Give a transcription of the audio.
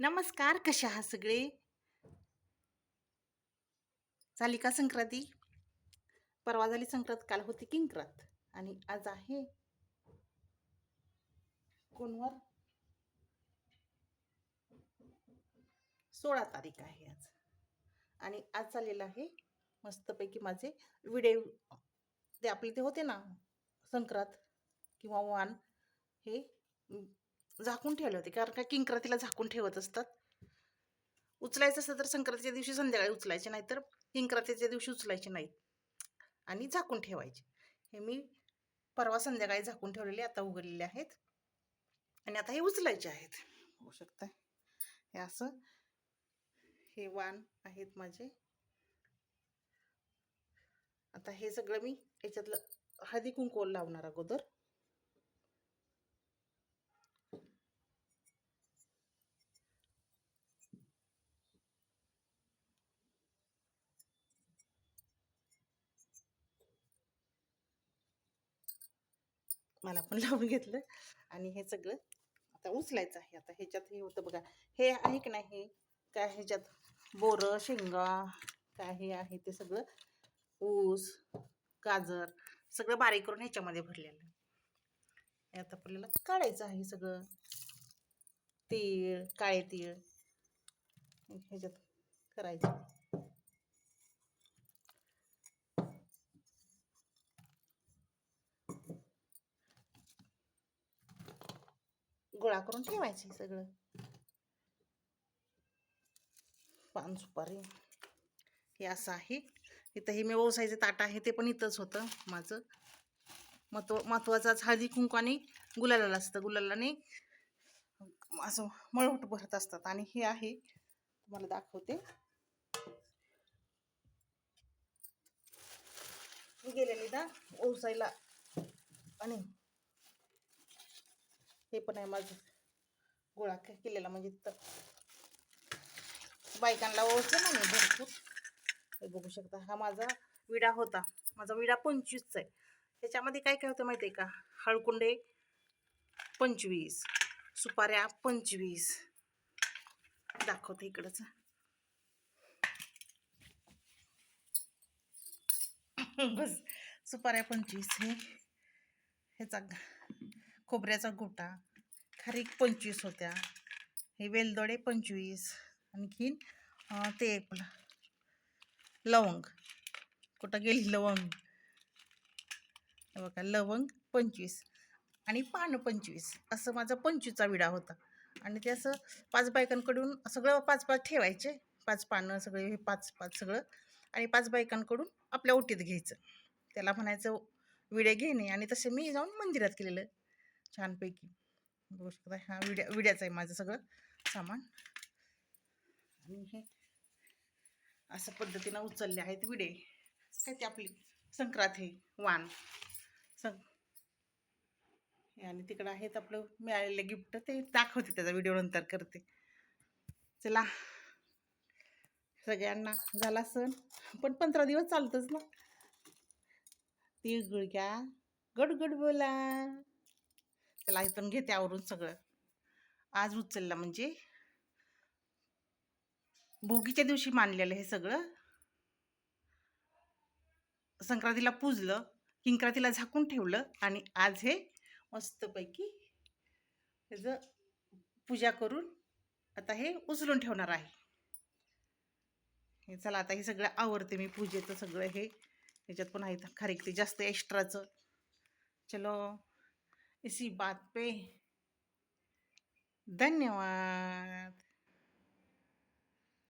नमस्कार कशा आहात सगळे? झाली का संक्रांती? परवा झाली संक्रांत काल होती किंक्रांत. आणि आज आहे कोणवर? सोळा तारीख आहे आज. आणि आज चाललेलं आहे मस्तपैकी माझे व्हिडिओ ते आपले ते होते ना संक्रांत किंवा वाण हे झाकून ठेवले होते. कारण का किंक्रातीला झाकून ठेवत असतात. उचलायचं असतं तर संक्रांतीच्या दिवशी संध्याकाळी उचलायचे नाही तर किंक्रातीच्या दिवशी उचलायचे नाही आणि झाकून ठेवायचे. हे मी परवा संध्याकाळी झाकून ठेवलेले आता उघडलेले आहेत. आणि आता हे उचलायचे आहेत. होऊ शकतं हे असं हे वाण आहेत माझे. आता हे सगळं मी याच्यातलं हळदी कुंकू लावणार अगोदर. मला पण लावून घेतलं आणि हे सगळं आता उचलायचं आहे. आता ह्याच्यात हे होतं बघा. हे आहे की नाही? काय ह्याच्यात? बोरं शेंगा काय हे आहे ते सगळं? ऊस गाजर सगळं बारीक करून ह्याच्यामध्ये भरलेलं. आहे. आता आपल्याला काढायचं आहे सगळं. तीळ काळे तीळ. ह्याच्यात करायचं. गोळा करून ठेवायची सगळं. पान सुपारी. हे असं आहे. इथं हे मी ओसायचं ताट आहे ते पण इथंच होतं माझं. महत्त्व महत्वाचाच हळदी कुंकू आणि गुलालाला असतं. गुलालाने असं मळवट भरत असतात. आणि हे आहे तुम्हाला दाखवते. मी गेलेली ना ओसायला आणि हे पण आहे माझं. गोळा केलेला म्हणजे तर. बायकांना ओळखलं ना मी भरपूर. हे बघू शकता हा माझा विडा होता. माझा विडा पंचवीसचा आहे. त्याच्यामध्ये काय काय होतं माहिती आहे का? हळकुंडे पंचवीस सुपाऱ्या पंचवीस. दाखवते इकडंच. बस सुपाऱ्या पंचवीस हे. ह्याचा खोबऱ्याचा गोटा खारीक पंचवीस होत्या. हे वेलदोडे पंचवीस आणखीन ते लवंग. कुठं गेली लवंग? बघा लवंग पंचवीस आणि पानं पंचवीस. असं माझा पंचवीसचा विडा होता. आणि ते असं पाच बायकांकडून सगळं पाच पाच ठेवायचे. पाच पानं सगळे हे पाच पाच सगळं. आणि पाच बायकांकडून आपल्या ओटीत घ्यायचं. त्याला म्हणायचं विडे घेणे. आणि तसे मी जाऊन मंदिरात केलेलं. छानपैकी बघू शकता. हा विड्या विड्याचं आहे माझं सगळं सामान. आणि हे असं पद्धतीनं उचलले आहेत विडे. काय ते आपली संक्रांत हे वाण. सं आणि तिकडं आहेत आपलं मिळालेलं गिफ्ट. ते दाखवते त्याचा व्हिडिओ नंतर करते. चला. सगळ्यांना झाला सण. पण पंधरा दिवस चालतच ना. तिळगुळ घ्या. गडगड बोला चला इथून घेते आवरून सगळं. आज उचलला म्हणजे. भोगीच्या दिवशी मानलेलं हे सगळं. संक्रांतीला पूजलं किंक्रातीला झाकून ठेवलं आणि आज हे मस्तपैकी त्याचं पूजा करून आता हे उचलून ठेवणार आहे. हे चला आता हे सगळं आवडते मी पूजेचं सगळं हे. ह्याच्यात पण आहे खारीक ते जास्त एक्स्ट्राचं चलो. इसी बात पे। धन्यवाद।